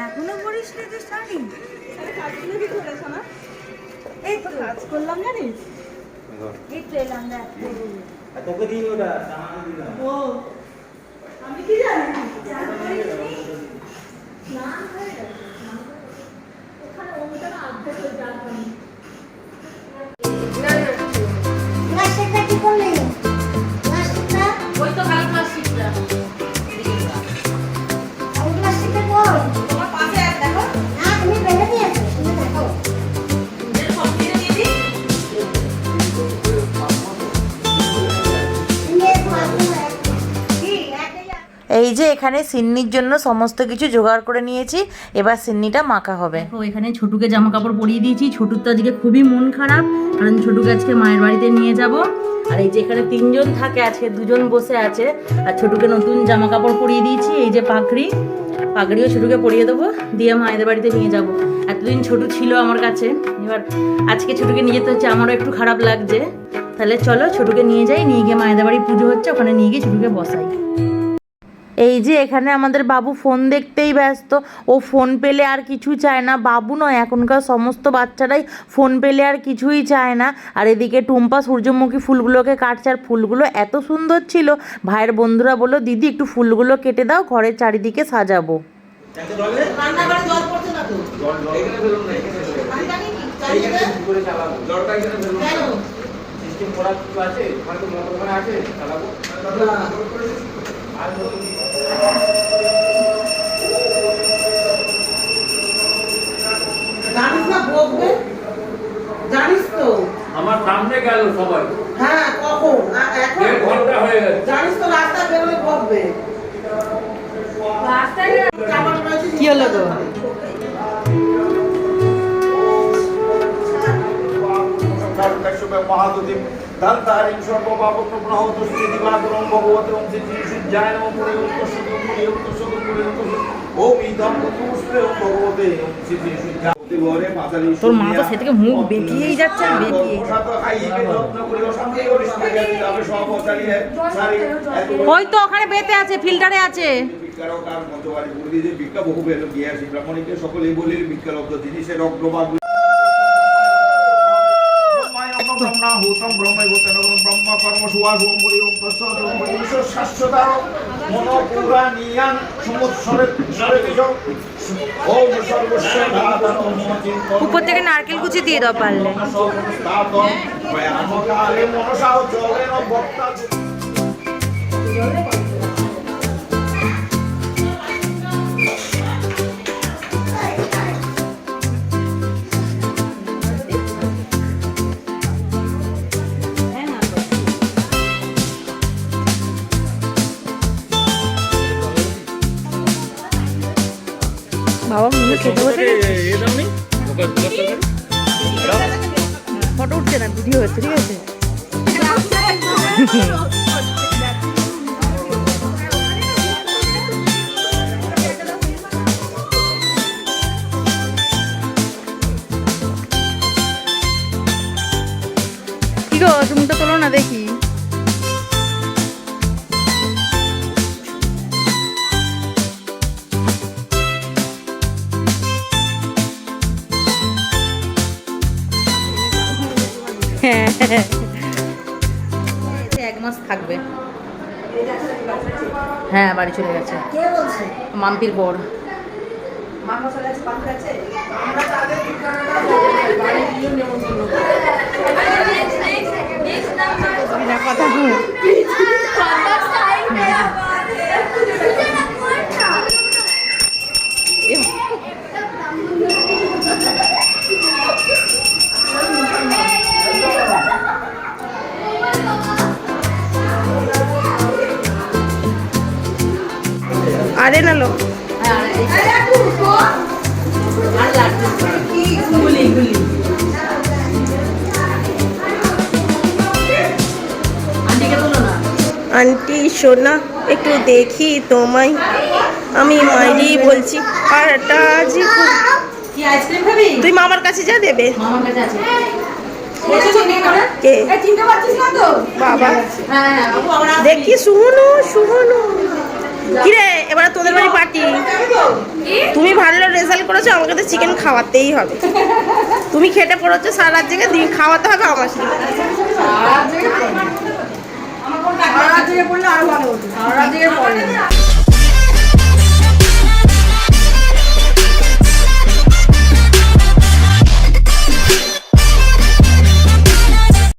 এখনও পড়িস নি তুই শাড়ি কাজগুলো এই তো। কাজ করলাম জানিস? হ্যাঁ। এই দেখ। তোকে দিই ওটা ও। আমি কি জানি? না ওখানে ওটা আর্ধেক জানতাম এই যে এখানে সিন্নির জন্য সমস্ত কিছু জোগাড় করে নিয়েছি, এবার সিন্নিটা মাখা হবে। দেখো, এখানে ছোটুকে জামা কাপড় পরিয়ে দিয়েছি, ছোটুর তো আজকে খুবই মন খারাপ, কারণ ছোটুকে আজকে মায়ের বাড়িতে নিয়ে যাব। আর এই যে এখানে তিনজন থাকে, আজকে দুজন বসে আছে, আর ছোটুকে নতুন জামা কাপড় পরিয়ে দিয়েছি, এই যে পাগড়ি। পাগড়িও ছোটুকে পরিয়ে দেবো, দিয়ে মায়েদের বাড়িতে নিয়ে যাব। এতদিন ছোটু ছিল আমার কাছে, এবার আজকে ছোটুকে নিয়ে যেতে হচ্ছে, আমারও একটু খারাপ লাগছে। তাহলে চলো ছোটুকে নিয়ে যাই, নিয়ে গিয়ে মায়েদের বাড়ি পুজো হচ্ছে, ওখানে নিয়ে গিয়ে ছোটুকে বসাই। এই যে এখানে আমাদের বাবু ফোন দেখতেই ব্যস্ত। ও ফোন পেলে আর কিছু চায় না। বাবু নয় এখনকার সমস্ত বাচ্চারাই ফোন পেলে আর কিছুই চায় না। আর এদিকে টুম্পা সূর্যমুখী ফুলগুলোকে কাটছে আর ফুলগুলো এত সুন্দর ছিল। ভাইয়ের বন্ধুরা বলল দিদি একটু ফুলগুলো কেটে দাও ঘরের চারিদিকে সাজাবো। জানিস না বকবে জানিস তো আমার সামনে গেল সবাই হ্যাঁ কখন এখন দেড় ঘণ্টা হয়ে গেছে জানিস তো রাস্তা বেরোলে বকবে কি হলো তো মহাদুদীপ সূর্যায় ঘরে পাঁচালি তোর মা তো সে থেকে মুখ বেঁকিয়েই যাচ্ছে আর বেঁকিয়েই ওই তো ওখানে বেঁতে আছে ফিল্টারে আছে। সকলেই বলির বিজ্ঞালব্ধ জিনিসের অগ্রভাগ ব্রহ্মাহূতম ব্রহ্মৈবতেন ব্রহ্ম কর্ম সুয়াসুম পুরি ওম তৎসৎ ওম পরিবেশ শাশ্বতা মনোপুরাণীয়ান সমুৎসরে ওম সর্বস্ব ধাতন উপর থেকে নারকেল কুচি দিয়ে দাও পারলে। মনসা জলে বক্তা খেতে বসে ফটো উঠছে না? ভিডিও হচ্ছে ঠিক আছে? এক মাস থাকবে। হ্যাঁ বাড়ি চলে গেছে। মাম্পির বর। কথা আরে না না আন্টি সোনা একটু দেখি তোমায়। আমি মাইরি বলছি আর খাবি তুই মামার কাছে যা দেবে। মামার কাছে আছে। কে? চিনতে পারছিস না তো? বাবা। হ্যাঁ হ্যাঁ বাবু দেখি শুনো শুনো। কিরে, এবারে তোদের বাড়ি পার্টি তুমি ভালো রেজাল্ট করেছ, আমাকে তো চিকেন খাওয়াতেই হবে। তুমি খেটে পড়েছো, সারা রাত জেগে তুমি খাওয়াতে হবে আমাকে সারা জেগে পড়লে আরও ভালো হতো। সারা জেগে পড়ে